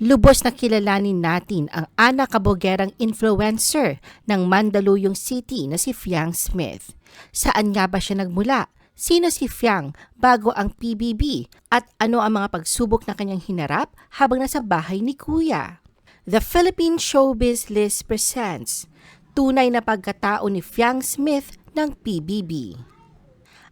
Lubos na kilalanin natin ang ana kabogerang influencer ng Mandaluyong City na si Fiang Smith. Saan nga ba siya nagmula? Sino si Fiang bago ang PBB at ano ang mga pagsubok na kanyang hinarap habang nasa bahay ni Kuya? The Philippine Showbiz List presents Tunay na pagkatao ni Fiang Smith ng PBB.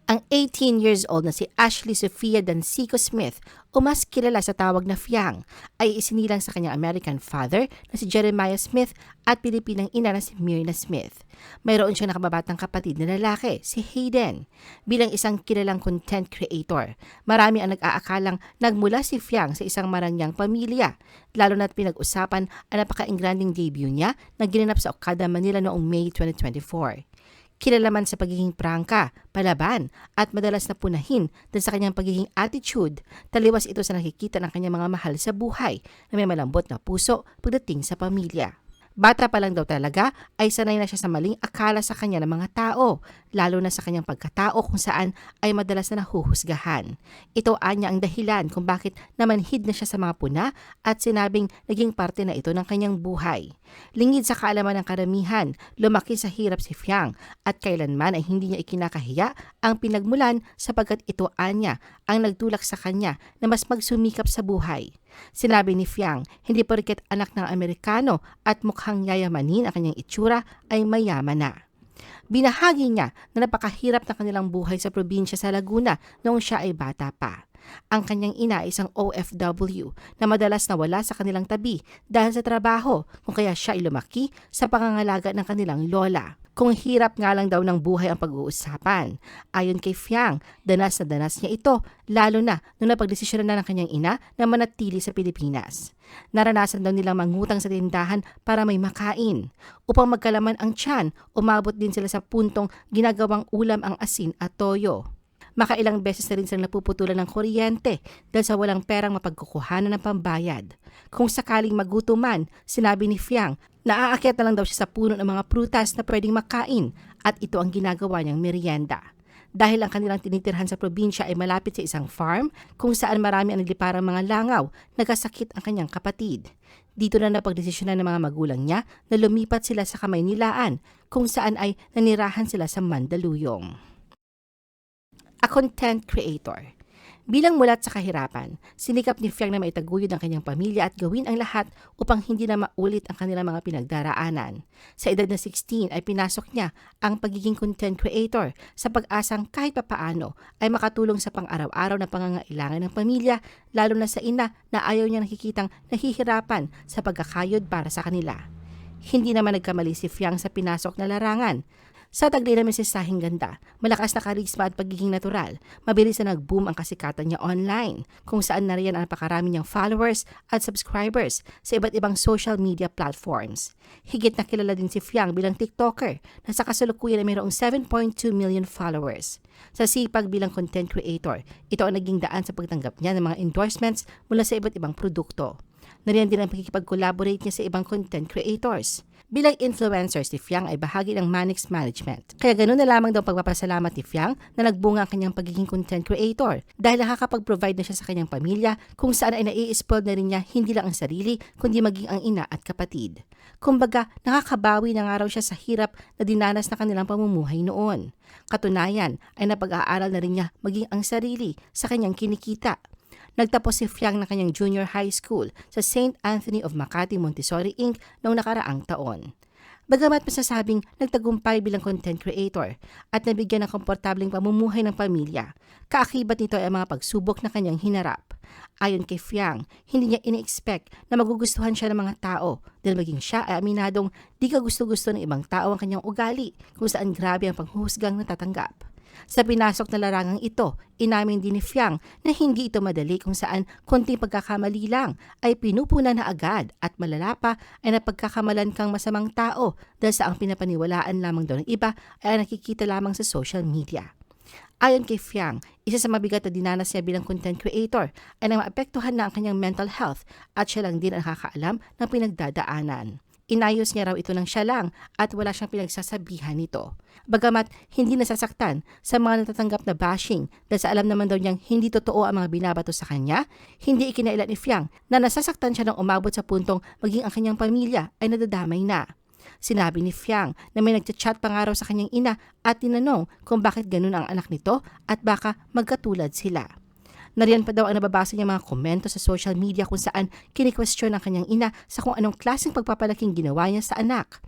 Ang 18 years old na si Ashley Sofia Dancico Smith o mas kilala sa tawag na Fiang ay isinilang sa kanyang American father na si Jeremiah Smith at Pilipinang ina na si Myrna Smith. Mayroon siyang nakababatang kapatid na lalaki, si Hayden. Bilang isang kilalang content creator, marami ang nag-aakalang nagmula si Fiang sa isang marangyang pamilya, lalo na't pinag-usapan ang napaka-ingranding debut niya na ginanap sa Okada, Manila noong May 2024. Kilala man sa pagiging prangka, palaban, at madalas na punahin dahil sa kanyang pagiging attitude, taliwas ito sa nakikita ng kanyang mga mahal sa buhay na may malambot na puso pagdating sa pamilya. Bata pa lang daw talaga ay sanay na siya sa maling akala sa kanya ng mga tao, lalo na sa kanyang pagkatao kung saan ay madalas na nahuhusgahan. Ito anya ang dahilan kung bakit namanhid na siya sa mga puna at sinabing naging parte na ito ng kanyang buhay. Lingid sa kaalaman ng karamihan, lumaki sa hirap si Fiang at kailanman ay hindi niya ikinakahiya ang pinagmulan sapagkat ito anya ang nagtulak sa kanya na mas magsumikap sa buhay. Sinabi ni Fiang, hindi porket anak ng Amerikano at mukhang yayamanin ang kanyang itsura ay mayaman na. Binahagi niya na napakahirap na kanilang buhay sa probinsya sa Laguna noong siya ay bata pa. Ang kanyang ina ay isang OFW na madalas nawala sa kanilang tabi dahil sa trabaho kung kaya siya ay lumaki sa pangangalaga ng kanilang lola. Kung hirap nga lang daw ng buhay ang pag-uusapan. Ayon kay Fiang, danas na danas niya ito, lalo na nung napagdesisyon na ng kanyang ina na manatili sa Pilipinas. Naranasan daw nilang mangutang sa tindahan para may makain. Upang magkalaman ang tiyan, umabot din sila sa puntong ginagawang ulam ang asin at toyo. Makailang beses na rin silang napuputulan ng kuryente dahil sa walang perang mapagkukuhanan ng pambayad. Kung sakaling magutuman, sinabi ni Fiang, naaakyat na lang daw siya sa puno ng mga prutas na pwedeng makain at ito ang ginagawa niyang merienda. Dahil ang kanilang tinitirhan sa probinsya ay malapit sa isang farm kung saan marami ang nagliparang mga langaw, nagkasakit ang kanyang kapatid. Dito na napagdesisyonan ng mga magulang niya na lumipat sila sa Kamaynilaan kung saan ay nanirahan sila sa Mandaluyong a content creator. Bilang mulat sa kahirapan, sinikap ni Fiang na maitaguyod ang kanyang pamilya at gawin ang lahat upang hindi na maulit ang kanilang mga pinagdaraanan. Sa edad na 16 ay pinasok niya ang pagiging content creator sa pag-asang kahit papaano ay makatulong sa pang-araw-araw na pangangailangan ng pamilya lalo na sa ina na ayaw niya nakikitang nahihirapan sa pagkakayod para sa kanila. Hindi naman nagkamali si Fiang sa pinasok na larangan. Sa taglay na mensaheng ganda, malakas na karisma at pagiging natural, mabilis na nag-boom ang kasikatan niya online, kung saan nariyan ang napakarami niyang followers at subscribers sa iba't ibang social media platforms. Higit na kilala din si Fiang bilang TikToker na sa kasalukuyan ay mayroong 7.2 million followers. Sa sipag bilang content creator, ito ang naging daan sa pagtanggap niya ng mga endorsements mula sa iba't ibang produkto. Nariyan din ang pagkikipag-collaborate niya sa ibang content creators. Bilang influencer, si Fiang ay bahagi ng Manix Management. Kaya ganoon na lamang daw pagpapasalamat ni Fiang na nagbunga ang kanyang pagiging content creator dahil nakakapag-provide na siya sa kanyang pamilya kung saan ay nai-spoil na rin niya hindi lang ang sarili kundi maging ang ina at kapatid. Kumbaga, nakakabawi na nga raw siya sa hirap na dinanas na kanilang pamumuhay noon. Katunayan ay napag-aaral na rin niya maging ang sarili sa kanyang kinikita Nagtapos si Fiang ng kanyang junior high school sa St. Anthony of Makati Montessori Inc. noong nakaraang taon. Bagamat masasabing nagtagumpay bilang content creator at nabigyan ng komportabling pamumuhay ng pamilya, kaakibat nito ay mga pagsubok na kanyang hinarap. Ayon kay Fiang, hindi niya ini-expect na magugustuhan siya ng mga tao dahil maging siya ay aminadong di ka gusto-gusto ng ibang tao ang kanyang ugali kung saan grabe ang panghuhusgang natatanggap. Sa pinasok na larangang ito, inamin din ni Fiang na hindi ito madali kung saan konting pagkakamali lang ay pinupuna na agad at malala pa ay napagkakamalan kang masamang tao dahil sa ang pinapaniwalaan lamang daw ng iba ay nakikita lamang sa social media. Ayon kay Fiang, isa sa mabigat na dinanas niya bilang content creator ay nang maapektuhan na ang kanyang mental health at siya lang din ang nakakaalam ng pinagdadaanan. Inayos niya raw ito ng siya lang at wala siyang pinagsasabihan nito. Bagamat hindi nasasaktan sa mga natatanggap na bashing dahil sa alam naman daw niyang hindi totoo ang mga binabato sa kanya, hindi ikinailan ni Fiang na nasasaktan siya nang umabot sa puntong maging ang kanyang pamilya ay nadadamay na. Sinabi ni Fiang na may nagchat pa nga raw sa kanyang ina at tinanong kung bakit ganun ang anak nito at baka magkatulad sila. Nariyan pa daw ang nababasa niya mga komento sa social media kung saan kinikwestiyon ang kanyang ina sa kung anong klaseng pagpapalaking ginawa niya sa anak.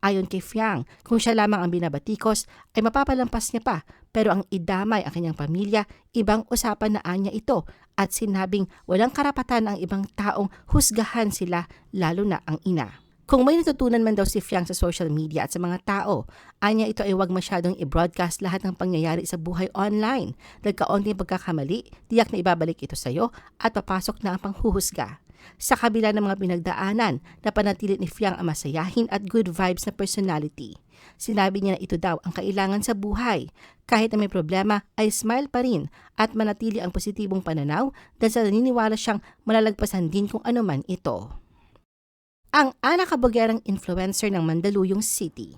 Ayon kay Fiang, kung siya lamang ang binabatikos ay mapapalampas niya pa pero ang idamay ang kanyang pamilya, ibang usapan na anya ito at sinabing walang karapatan ang ibang taong husgahan sila lalo na ang ina. Kung may natutunan man daw si Fiang sa social media at sa mga tao, anya ito ay huwag masyadong i-broadcast lahat ng pangyayari sa buhay online. Dahil kaunting pagkakamali, tiyak na ibabalik ito sa iyo at papasok na ang panghuhusga. Sa kabila ng mga pinagdaanan, napanatili ni Fiang ang masayahin at good vibes na personality. Sinabi niya na ito daw ang kailangan sa buhay. Kahit na may problema, ay smile pa rin at manatili ang positibong pananaw dahil sa naniniwala siyang malalagpasan din kung ano man ito ang anak kabugerang influencer ng Mandaluyong City.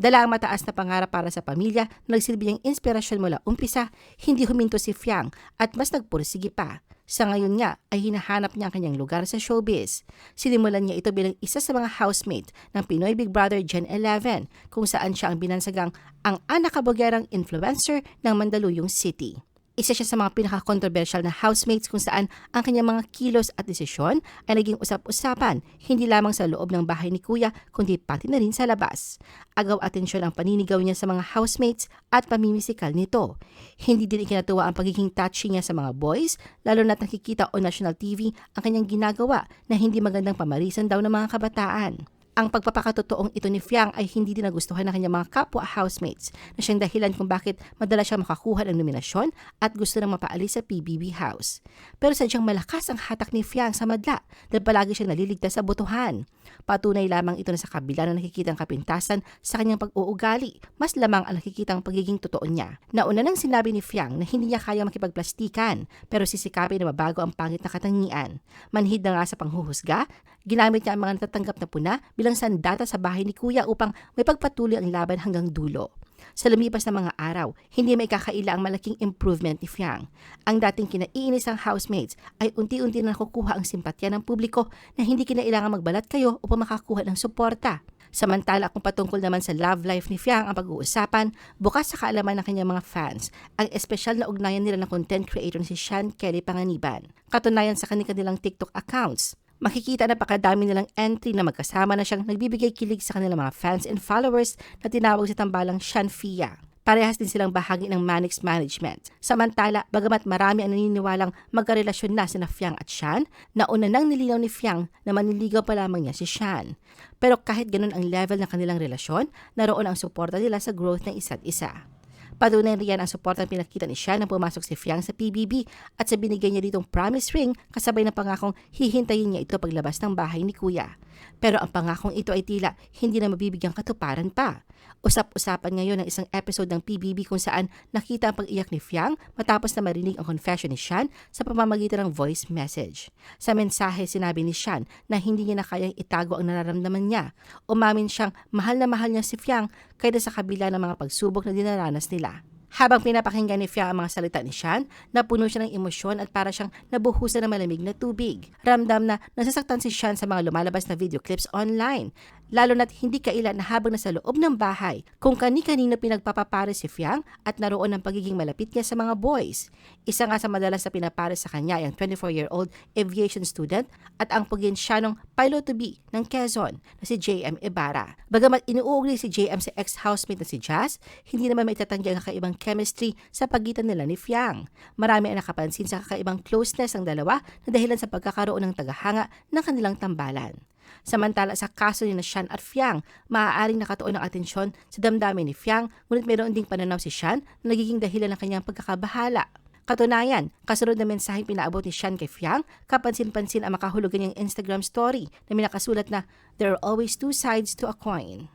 Dala ang mataas na pangarap para sa pamilya na nagsilbi niyang inspirasyon mula umpisa, hindi huminto si Fiang at mas nagpursige pa. Sa ngayon nga ay hinahanap niya ang kanyang lugar sa showbiz. Sinimulan niya ito bilang isa sa mga housemate ng Pinoy Big Brother Gen 11 kung saan siya ang binansagang ang anak kabugerang influencer ng Mandaluyong City. Isa siya sa mga pinaka-controversial na housemates kung saan ang kanyang mga kilos at desisyon ay naging usap-usapan hindi lamang sa loob ng bahay ni Kuya kundi pati na rin sa labas. Agaw atensyon ang paninigaw niya sa mga housemates at pamimisikal nito. Hindi din ikinatuwa ang pagiging touchy niya sa mga boys lalo na't nakikita o national TV ang kanyang ginagawa na hindi magandang pamarisan daw ng mga kabataan. Ang pagpapakatotoong ito ni Fiang ay hindi din nagustuhan ng kanyang mga kapwa housemates na siyang dahilan kung bakit madala siya makakuha ng nominasyon at gusto nang mapaalis sa PBB House. Pero sadyang malakas ang hatak ni Fiang sa madla dahil palagi siyang naliligtas sa botohan. Patunay lamang ito na sa kabila na nakikita ang kapintasan sa kanyang pag-uugali, mas lamang ang nakikita ang pagiging totoo niya. Nauna nang sinabi ni Fiang na hindi niya kaya makipagplastikan pero sisikapin na mabago ang pangit na katangian. Manhid na nga sa panghuhusga, ginamit niya ang mga natatanggap na puna bilang sandata sa bahay ni kuya upang may pagpatuloy ang laban hanggang dulo. Sa lumipas na mga araw, hindi may kakaila ang malaking improvement ni Fiang. Ang dating kinaiinis ang housemates ay unti-unti na nakukuha ang simpatya ng publiko na hindi kinailangan magbalat kayo upang makakuha ng suporta. Samantala kung patungkol naman sa love life ni Fiang ang pag-uusapan, bukas sa kaalaman ng kanyang mga fans, ang espesyal na ugnayan nila ng content creator si Sean Kelly Panganiban. Katunayan sa kanilang TikTok accounts makikita na pakadami nilang entry na magkasama na siyang nagbibigay kilig sa kanilang mga fans and followers na tinawag sa tambalang Shanfia. Parehas din silang bahagi ng Manix Management. Samantala, bagamat marami ang naniniwalang magkarelasyon na sina Fiang at Shan, nauna nang nilinaw ni Fiang na maniligaw pa lamang niya si Shan. Pero kahit ganun ang level ng kanilang relasyon, naroon ang suporta nila sa growth ng isa't isa. Patunay riyan ang suportang pinakita ni Sean nang pumasok si Fiang sa PBB at sa binigay niya ditong promise ring kasabay ng pangakong hihintayin niya ito paglabas ng bahay ni Kuya. Pero ang pangakong ito ay tila hindi na mabibigyang katuparan pa. Usap-usapan ngayon ng isang episode ng PBB kung saan nakita ang pag-iyak ni Fiang matapos na marinig ang confession ni Shan sa pamamagitan ng voice message. Sa mensahe sinabi ni Shan na hindi niya na kayang itago ang nararamdaman niya. Umamin siyang mahal na mahal niya si Fiang kaysa sa kabila ng mga pagsubok na dinaranas nila. Habang pinapakinggan ni Fia ang mga salita ni Shan, napuno siya ng emosyon at para siyang nabuhusan ng malamig na tubig. Ramdam na nasasaktan si Shan sa mga lumalabas na video clips online lalo na't hindi kailan na habang nasa loob ng bahay kung kani-kanino pinagpapapare si Fiang at naroon ang pagiging malapit niya sa mga boys. Isa nga sa madalas na pinapare sa kanya ang 24-year-old aviation student at ang pagensyanong pilot-to-be ng Quezon na si JM Ibarra. Bagamat inuugli si JM sa ex-housemate na si Jazz, hindi naman may tatanggi ang kakaibang chemistry sa pagitan nila ni Fiang. Marami ang nakapansin sa kakaibang closeness ng dalawa na dahilan sa pagkakaroon ng tagahanga ng kanilang tambalan. Samantala sa kaso ni Shan at Fiang, maaaring nakatuon ng atensyon sa damdamin ni Fiang ngunit mayroon ding pananaw si Shan na nagiging dahilan ng kanyang pagkakabahala. Katunayan, kasunod na mensaheng pinaabot ni Shan kay Fiang, kapansin-pansin ang makahulugan niyang Instagram story na minakasulat na There are always two sides to a coin.